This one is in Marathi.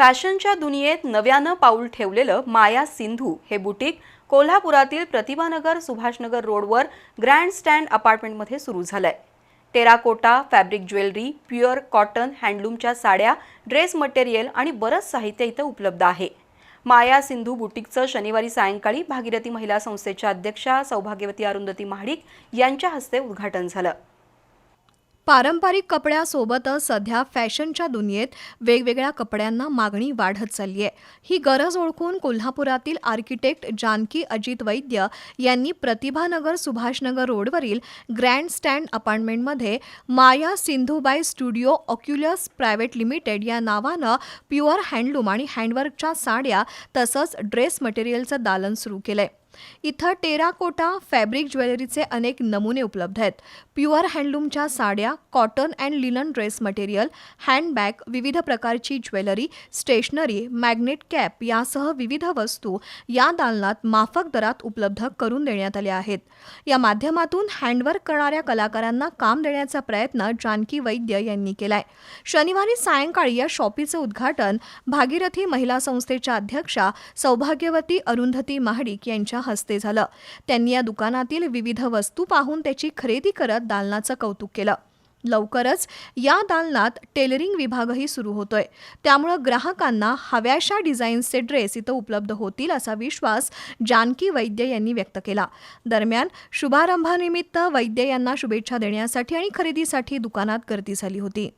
फॅशनच्या दुनियेत नव्यानं पाऊल ठेवलेलं माया सिंधू हे बुटीक कोल्हापुरातील प्रतिभानगर सुभाषनगर रोडवर ग्रँड स्टँड अपार्टमेंटमध्ये सुरू झालंय. Terracotta fabric jewellery pure cotton हँडलूमच्या साड्या ड्रेस मटेरियल आणि बरंच साहित्य इथं उपलब्ध आहे. माया सिंधू बुटीकचं शनिवारी सायंकाळी भागीरथी महिला संस्थेच्या अध्यक्षा सौभाग्यवती अरुंधती महाडिक यांच्या हस्ते उद्घाटन झालं. पारंपरिक कपड्यासोबतच सध्या फॅशनच्या दुनियेत वेगवेगळ्या कपड्यांना मागणी वाढत चालली आहे. ही गरज ओळखून कोल्हापुरातील आर्किटेक्ट जानकी अजित वैद्य यांनी प्रतिभानगर सुभाषनगर रोडवरील ग्रँड स्टँड अपार्टमेंटमध्ये Maya Sindhubai studio oculus private limited या नावानं प्युअर हँडलूम आणि हँडवर्कच्या साड्या तसंच ड्रेस मटेरियलचं दालन सुरू केलं आहे इथं टेराकोटा फॅब्रिक ज्वेलरीचे अनेक नमुने उपलब्ध आहेत. प्युअर हँडलूमच्या साड्या cotton and linen dress material handbag विविध प्रकारची ज्वेलरी स्टेशनरी मॅग्नेट कॅप यासह विविध वस्तू या दालनात माफक दरात उपलब्ध करून देण्यात आल्या आहेत. या माध्यमातून हँडवर्क करणाऱ्या कलाकारांना काम देण्याचा प्रयत्न जानकी वैद्य यांनी केलाय. शनिवारी सायंकाळी या शॉपीचं उद्घाटन भागीरथी महिला संस्थेच्या अध्यक्षा सौभाग्यवती अरुंधती महाडिक यांच्या यांच्या हस्ते झालं. त्यांनी या दुकानातील विविध वस्तू पाहून त्याची खरेदी करत दालनाचं कौतुक केलं. लवकरच या दालनात टेलरिंग विभागही सुरू होतोय. त्यामुळं ग्राहकांना हव्याशा डिझाईन्सचे ड्रेस इथं उपलब्ध होतील असा विश्वास जानकी वैद्य यांनी व्यक्त केला. दरम्यान शुभारंभानिमित्त वैद्य यांना शुभेच्छा देण्यासाठी आणि खरेदीसाठी दुकानात गर्दी झाली होती.